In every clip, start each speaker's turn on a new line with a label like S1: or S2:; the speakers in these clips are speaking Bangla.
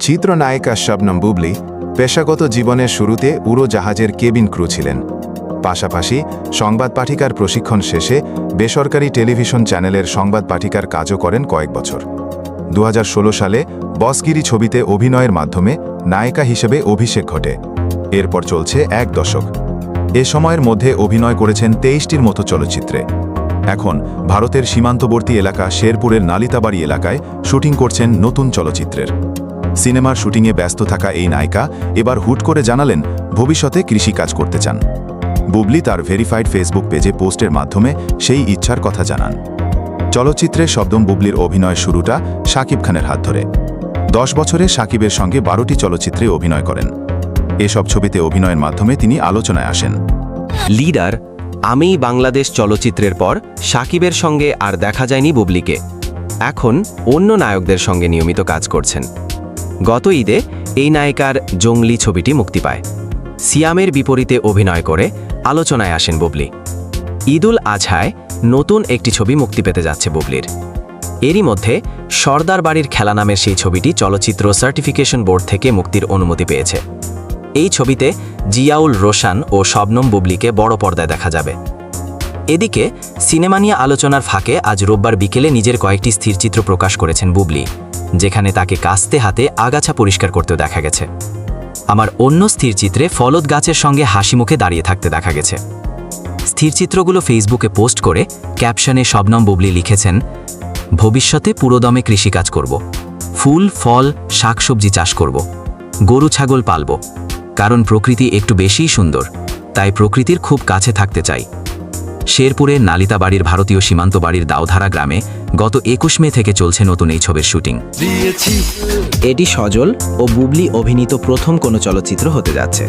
S1: চিত্রনায়িকা শবনম বুবলি পেশাগত জীবনের শুরুতে উড়োজাহাজের কেবিন ক্রু ছিলেন। পাশাপাশি সংবাদ পাঠিকার প্রশিক্ষণ শেষে বেসরকারি টেলিভিশন চ্যানেলের সংবাদ পাঠিকার কাজও করেন কয়েক বছর। দু হাজার ষোলো সালে বসগিরি ছবিতে অভিনয়ের মাধ্যমে নায়িকা হিসেবে অভিষেক ঘটে। এরপর চলছে এক দশক। এ সময়ের মধ্যে অভিনয় করেছেন তেইশটির মতো চলচ্চিত্রে। এখন ভারতের সীমান্তবর্তী এলাকা শেরপুরের নালিতাবাড়ি এলাকায় শুটিং করছেন নতুন চলচ্চিত্রের। সিনেমার শুটিংয়ে ব্যস্ত থাকা এই নায়িকা এবার হুট করে জানালেন ভবিষ্যতে কৃষিকাজ করতে চান। বুবলি তার ভেরিফাইড ফেসবুক পেজে পোস্টের মাধ্যমে সেই ইচ্ছার কথা জানান। চলচ্চিত্রে শব্দম বুবলির অভিনয় শুরুটা শাকিব খানের হাত ধরে। দশ বছরে শাকিবের সঙ্গে বারোটি চলচ্চিত্রে অভিনয় করেন। এসব ছবিতে অভিনয়ের মাধ্যমে তিনি আলোচনায় আসেন।
S2: লিডার, আমি বাংলাদেশ চলচ্চিত্রের পর সাকিবের সঙ্গে আর দেখা যায়নি বুবলিকে। এখন অন্য নায়কদের সঙ্গে নিয়মিত কাজ করছেন। গত ঈদে এই নায়িকার জঙ্গলি ছবিটি মুক্তি পায়। সিয়ামের বিপরীতে অভিনয় করে আলোচনায় আসেন বুবলি। ঈদুল আজহায় নতুন একটি ছবি মুক্তি পেতে যাচ্ছে বুবলির। এরই মধ্যে সর্দার বাড়ির খেলা নামের সেই ছবিটি চলচ্চিত্র সার্টিফিকেশন বোর্ড থেকে মুক্তির অনুমতি পেয়েছে। এই ছবিতে জিয়াউল রোশান ও শবনম বুবলিকে বড় পর্দায় দেখা যাবে। এদিকে সিনেমা নিয়ে আলোচনার ফাঁকে আজ রোববার বিকেলে নিজের কয়েকটি স্থিরচিত্র প্রকাশ করেছেন বুবলি। যেখানে তাকে কাস্তে হাতে আগাছা পরিষ্কার করতেও দেখা গেছে। আমার অন্য স্থিরচিত্রে ফলদ গাছের সঙ্গে হাসি মুখে দাঁড়িয়ে থাকতে দেখা গেছে। স্থিরচিত্রগুলো ফেসবুকে পোস্ট করে ক্যাপশনে শবনম বুবলি লিখেছেন, ভবিষ্যতে পুরোদমে কৃষিকাজ করব। ফুল, ফল, শাকসবজি চাষ করব। গরু, ছাগল পালব। কারণ প্রকৃতি একটু বেশিই সুন্দর। তাই প্রকৃতির খুব কাছে থাকতে চাই। শেরপুরের নালিতা বাড়ির ভারতীয় সীমান্ত বাড়ির দাওধারা গ্রামে গত একুশ মে থেকে চলছে নতুন এই ছবির শুটিং। এটি সজল ও বুবলি অভিনীত প্রথম কোনো চলচ্চিত্র হতে যাচ্ছে।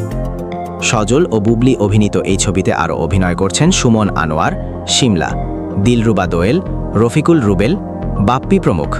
S2: সজল ও বুবলি অভিনীত এই ছবিতে আরও অভিনয় করছেন সুমন আনোয়ার শিমলা দিলরুবা দোয়েল রফিকুল রুবেল বাপ্পি প্রমুখ।